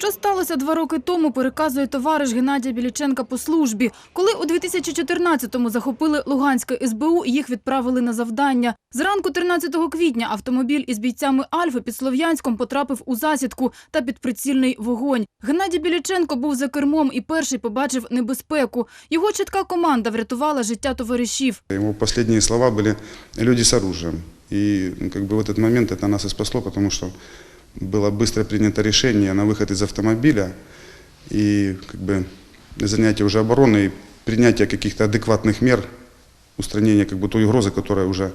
Що сталося два роки тому, переказує товариш Геннадія Біліченка по службі. Коли у 2014-му захопили Луганське СБУ, їх відправили на завдання. Зранку 13 квітня автомобіль із бійцями Альфи під Слов'янськом потрапив у засідку та під прицільний вогонь. Геннадій Біліченко був за кермом і перший побачив небезпеку. Його чітка команда врятувала життя товаришів. Его последние слова были «люди с оружием». И ну, как бы в этот момент это нас и спасло, потому что было быстро принято решение на выход из автомобиля и как бы занятие уже обороны и принятие каких-то адекватных мер устранения как бы той угрозы, которая уже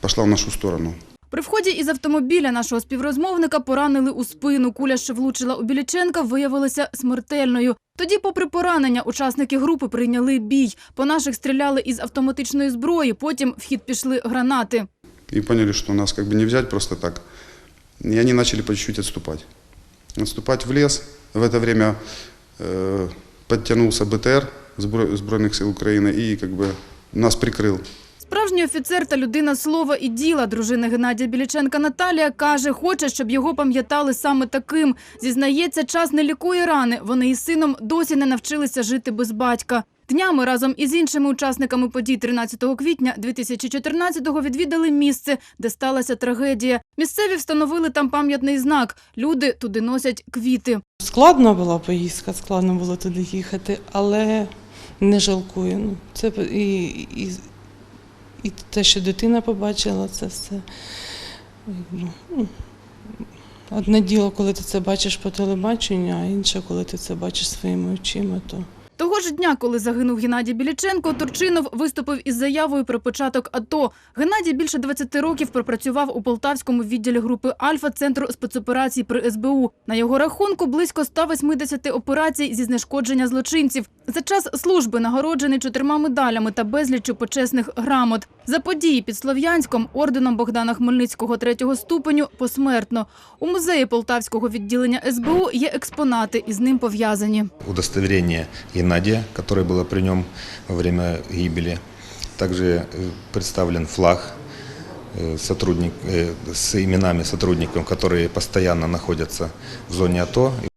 пошла в нашу сторону. При вході із автомобіля нашого співрозмовника поранили у спину. Куля, що влучила у Біліченка, виявилася смертельною. Тоді, попри поранення, учасники групи прийняли бій. По наших стріляли із автоматичної зброї, потім в хід пішли гранати. И поняли, что нас как бы не взять просто так. И они начали по чуть-чуть отступать. Отступать в лес. В это время э, подтянулся БТР Збро- Збройных сил Украины и как бы нас прикрыл. Справжній офіцер та людина слова і діла, дружина Геннадія Біліченка Наталія, каже, хоче, щоб його пам'ятали саме таким. Зізнається, час не лікує рани. Вони із сином досі не навчилися жити без батька. Днями разом із іншими учасниками подій 13 квітня 2014-го відвідали місце, де сталася трагедія. Місцеві встановили там пам'ятний знак. Люди туди носять квіти. Складна була поїздка, складно було туди їхати, але не жалкую. Ну, це і, і, і те, що дитина побачила, це все. Ну, Одне діло, коли ти це бачиш по телебаченню, а інше, коли ти це бачиш своїми очима, то Того ж дня, коли загинув Геннадій Біліченко, Турчинов виступив із заявою про початок АТО. Геннадій більше 20 років пропрацював у Полтавському відділі групи Альфа Центру спецоперацій при СБУ. На його рахунку близько 180 операцій зі знешкодження злочинців. За час служби нагороджений чотирма медалями та безліччю почесних грамот. За події під Слов'янськом орденом Богдана Хмельницького третього ступеню посмертно. У музеї Полтавського відділення СБУ є експонати із ним пов'язані. удостоверение Геннадия, которое было при нем во время гибели. Также э, представлен флаг э, сотрудник, э, с именами сотрудников, которые постоянно находятся в зоне АТО и